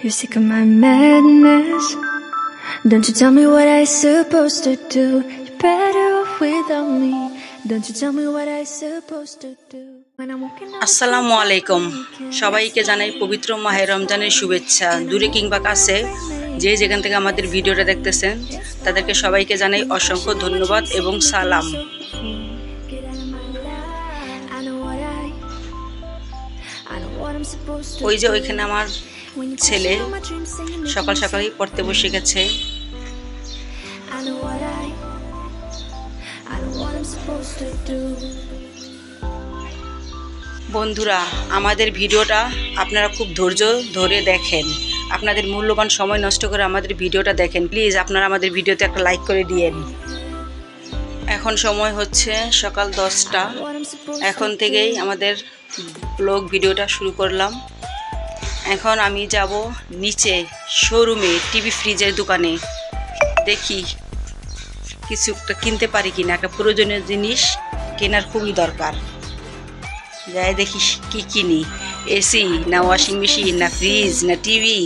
You're sick of my madness. Don't you tell me what I supposed to do. You're better off without me. Don't you tell me what I supposed to do. I'm আসসালামু আলাইকুম সবাইকে জানাই পবিত্র মাহে রমজানের শুভেচ্ছা দূরে কিংবা কাছে যে যেখান থেকে আমাদের ভিডিওটা দেখতেছেন তাদেরকে সবাইকে জানাই অসংখ্য ধন্যবাদ এবং সালাম I'm ওই যে ওইখানে আমার ছেলে সকাল সকালই পড়তে বসে গেছে. বন্ধুরা আমাদের ভিডিওটা আপনারা খুব ধৈর্য ধরে দেখেন। আপনাদের মূল্যবান সময় নষ্ট করে আমাদের ভিডিওটা দেখেন। প্লিজ আপনারা আমাদের ভিডিওতে একটা লাইক করে দিয়েন। এখন সময় হচ্ছে সকাল দশটা। এখন থেকেই আমাদের ব্লগ ভিডিওটা শুরু করলাম। এখন আমি যাব নিচে শোরুমে টিভি ফ্রিজের দোকানে। দেখি কিছু একটা কিনতে পারি কিনা, একটা প্রয়োজনীয় জিনিস কেনার খুবই দরকার। যাই দেখি কি কিনি। এসি না ওয়াশিং মেশিন না ফ্রিজ না টিভি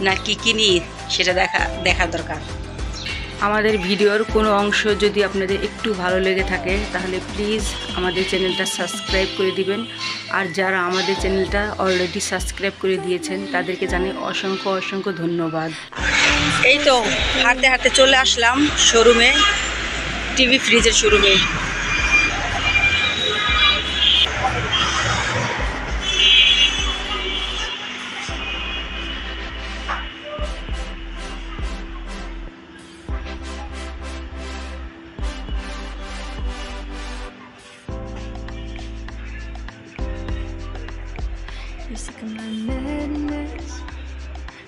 না কি কিনি, সেটা দেখা দেখা দরকার। আমাদের ভিডিওর কোনো অংশ যদি আপনাদের একটু ভালো লেগে থাকে, তাহলে প্লিজ আমাদের চ্যানেলটা সাবস্ক্রাইব করে দিবেন। আর যারা আমাদের চ্যানেলটা অলরেডি সাবস্ক্রাইব করে দিয়েছেন, তাদেরকে জানি অসংখ্য অসংখ্য ধন্যবাদ। এই তো হাতে হাতে চলে আসলাম শোরুমে টিভি ফ্রিজের শোরুমে You're sick of my madness.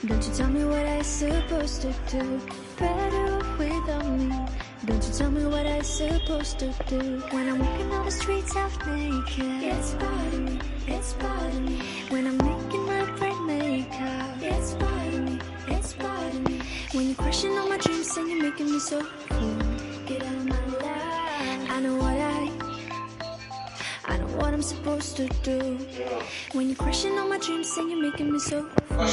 Don't you tell me what I'm supposed to do. Better without me. Don't you tell me what I'm supposed to do. When I'm walking down the streets half naked. It's bothering me. It's bothering me. When I'm making my bright makeup. It's bothering me. It's bothering me. When you're crushing all my dreams and you're making me so cool. Get out I'm supposed to do. When you're crushing all my dreams and you're making me so I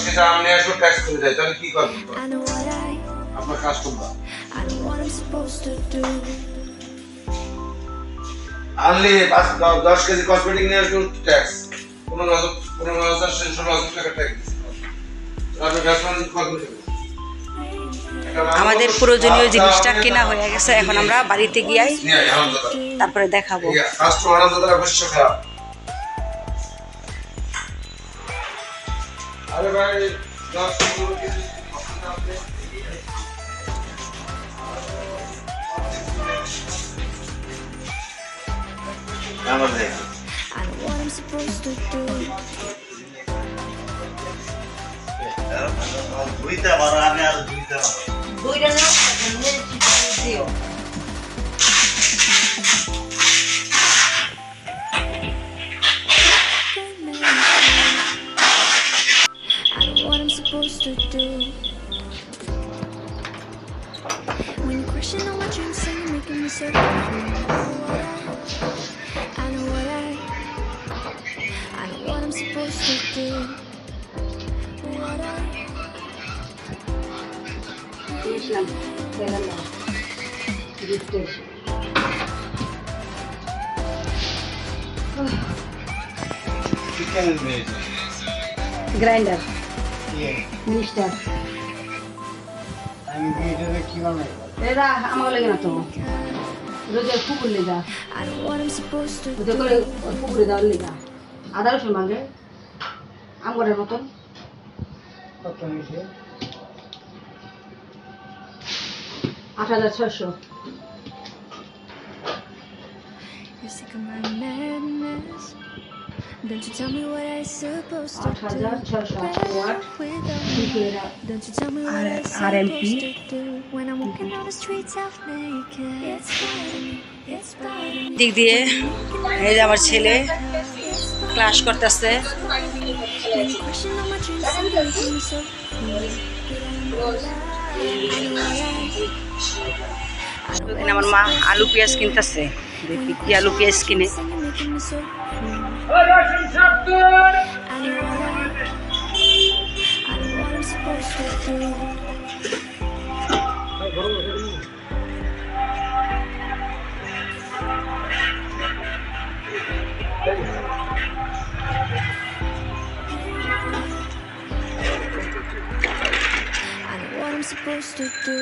know what I I know what I'm supposed to do. আনলি পাঁচ দশ KG cosmetic নিয়ে আসবেন tax পনেরো হাজার পনেরো হাজার ষোলো হাজার টাকা ট্যাক্স আপনি ব্যাটসম্যান করবেন আমাদের প্রয়োজনীয় জিনিসটা কেনা হয়ে গেছে, এখন আমরা বাড়িতে গিয়ে। তারপরে দেখাবো খারাপ আরে ভাই, দশ দুইটা বারো আমি আর দুইটা বারো I know what I'm supposed to do. When you're crushing all my dreams and you're making me so cool. I know what I. I know what I'm supposed to do. Chicken নিয়েছে grinder ইয়ে mister আমি বিয়েটাতে কি বানাই এরা আমার লাগে না তো। রোজের পুকুর লেগা do. করে পুকুরে দেওয়ার লেগা আদা রসুন ভাঙে আমগরের মতন। কত নিয়েছে আট হাজার ছয়শো You're sick of my madness. Don't you tell me what I supposed to do. Don't you tell me what I supposed to do. When I'm walking down the streets half naked. It's me. It's me. দিক দিয়ে এই যে আমার ছেলে class করতেছে crushing all my dreams me so আমার মা আলু পেঁয়াজ কিনতেছে দেখি কি আলু পেঁয়াজ কিনে And you're Oh". supposed to do.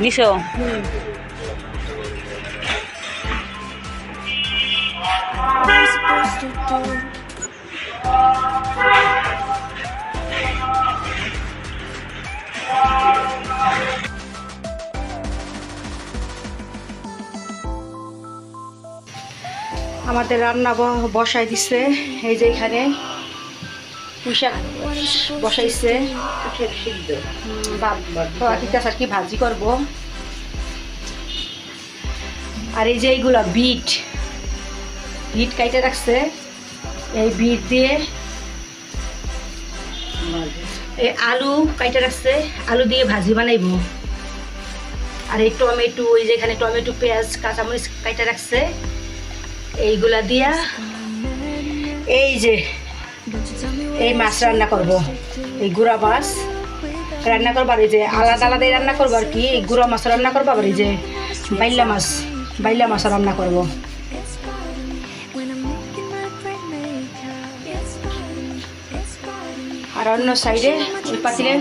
Nisho What I'm supposed to do. আমাদের রান্না বসাই দিছে। এই যে এখানে supposed বসাইছে। আর কি ভাজি করব? আর এই যে এইগুলা বিট। বিট কাইটে রাখছে। এই বিট দিয়ে এই আলু কাইটে রাখছে। আলু দিয়ে ভাজি বানাইব। আর এই টমেটো ওই যে এখানে টমেটো, পেঁয়াজ, কাঁচামরিচ কাইটে রাখছে। এইগুলা দিয়া এই যে এই মাছ রান্না করব. এই গুড়া মাছ রান্না করবার এই যে আলাদা আলাদাই রান্না করব আর কি এই গুঁড়ো মাছ রান্না করব আবার এই যে বাইলা মাছ বাইলা মাছ রান্না করব. আর অন্য সাইডে ওই পাতিলে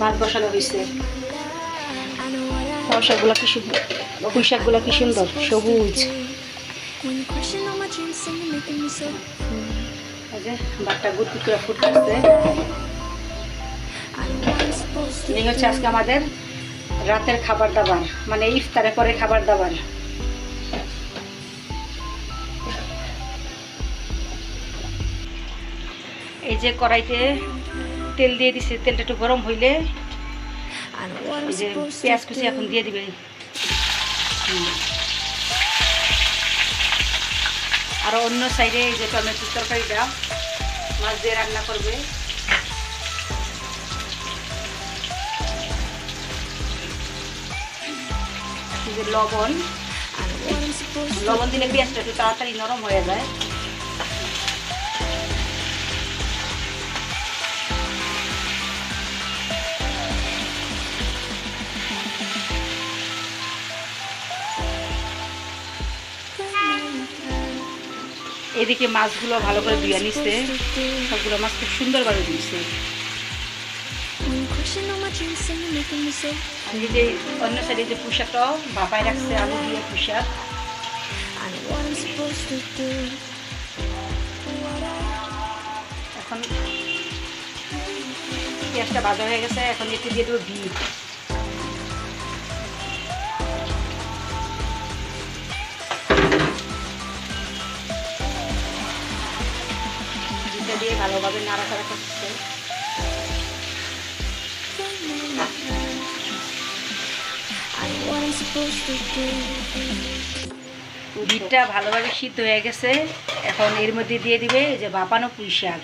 ভাত বসানো হয়েছে পয়সাগুলো কি সুন্দর পুঁই কি সুন্দর, সবুজ When you question all my dreams and you're making me so. এই করে ফুটতেছে হচ্ছে আজকে আমাদের রাতের খাবার দাবার মানে ইফতারে পরে খাবার দাবার এই যে কড়াইতে তেল দিয়ে দিছে তেলটা একটু গরম হইলে যে পেঁয়াজ কুচি এখন দিয়ে দিবে। আর অন্য সাইডে এই যে টমেটোর তরকারিটা, মাছ দিয়ে রান্না করবে। লবণ লবণ দিলে পেঁয়াজটা একটু তাড়াতাড়ি নরম হয়ে যায়। এদিকে মাছগুলো ভালো করে ধুয়ে নিচ্ছে সবগুলো মাছ খুব সুন্দরভাবে. আর এই যে অন্য সাইডে যে পোশাকটাও বাপায় রাখছে, আলু দিয়ে পোশাক। এখন পেঁয়াজটা ভাজা হয়ে গেছে, এখন এতে দিয়ে দেবো বিট বিটটা দিয়ে ভালোভাবে নাড়াচাড়া করছে. বিটটা ভালোভাবে সিদ্ধ হয়ে গেছে। এখন এর মধ্যে দিয়ে দিবে যে বাপানো পুঁই শাক।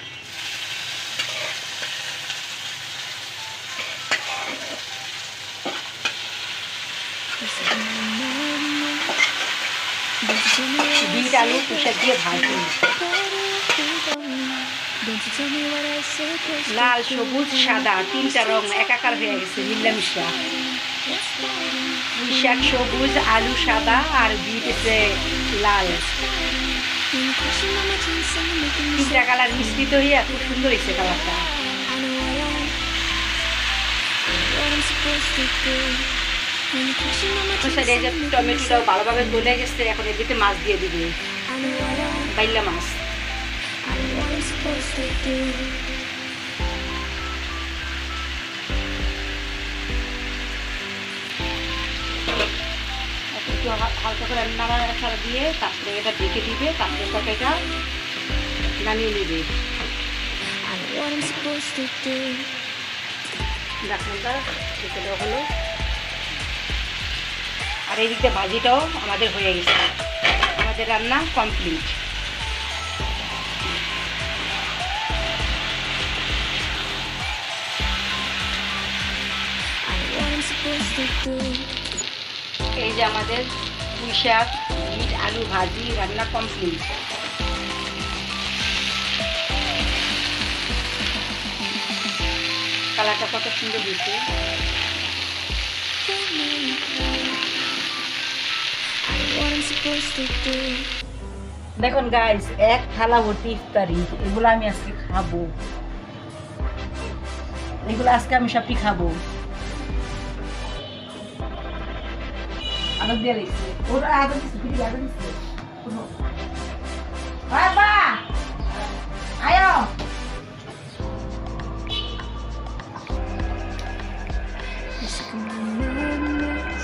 বিট আলু পুঁই শাক দিয়ে ভাজবো Don't you tell me what I supposed to লাল, সবুজ, সাদা, তিনটা রং একাকার হয়ে গেছে মিল্লামিশা মিশাক সবুজ, আলু সাদা, আর বিটে লাল। তিনটা কালার মিশ্রিত হয়ে খুব সুন্দর হয়েছে কালারটা। টমেটোটাও ভালোভাবে গলে গেছে, এখন এদিকে মাছ দিয়ে দিবে। বাইলা মাছ। I'm supposed to do. একটু হালকা করে নাড়াচাড়া দিয়ে তারপরে এটা ঢেকে দিবে তারপরে তরকারিটা নামিয়ে নেবে। To ঢেকে দেওয়া হলো। আর এই দিকটা ভাজিটাও আমাদের হয়ে গেছে। আমাদের রান্না কমপ্লিট এই যে আমাদের পুঁই শাক বিট আলু ভাজি, রান্না কমপ্লিট কালারটা কত সুন্দর দিচ্ছে. দেখুন গাইস এক থালা ভর্তি ইফতারি, এগুলো আমি আজকে খাব। এগুলো আজকে আমি সবটি খাব। আদর দিয়ে দিচ্ছে ওরা আদর দিচ্ছে দিদি আদর দিচ্ছে শোনো। বাবা আয়ো You sick of my madness?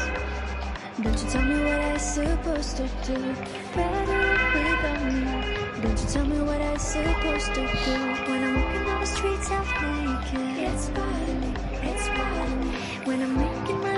Don't you tell me what I'm supposed to do. Better without me. Don't you tell me what I'm supposed to do. When I'm walking down the streets half naked. It's bothering me. It's bothering me. When I'm making my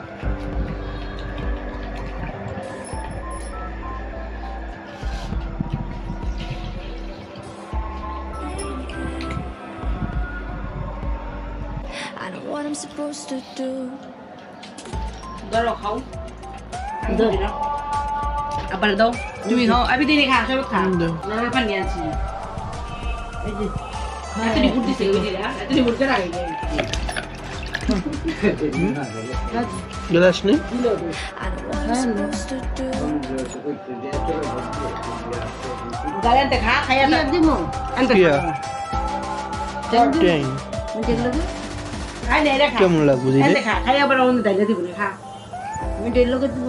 what I'm supposed to do. ধরো খাও ধরো আবার দাও তুমি খাও আমি দিদি খা সব খা নরমাল পানি আনছি এই যে এত রিপোর্ট দিছে ওই দিদা এত রিপোর্ট করে আগে গ্লাস নেই I know what I'm supposed to do. গালেনতে খা খাই নে রে কেমন লাগবো দিদি খা খাইয়া আবার অন্য দাইলে দিব খা আমি দেই লোকে দিব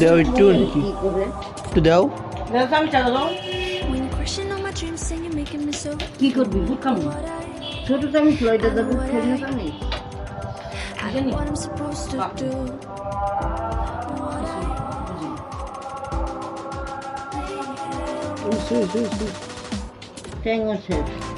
দেও একটু নাকি কি করবে একটু দাও দাও আমি দাও কি করবি বুট ছোট I'm supposed to do. What I, ট্যাং আছে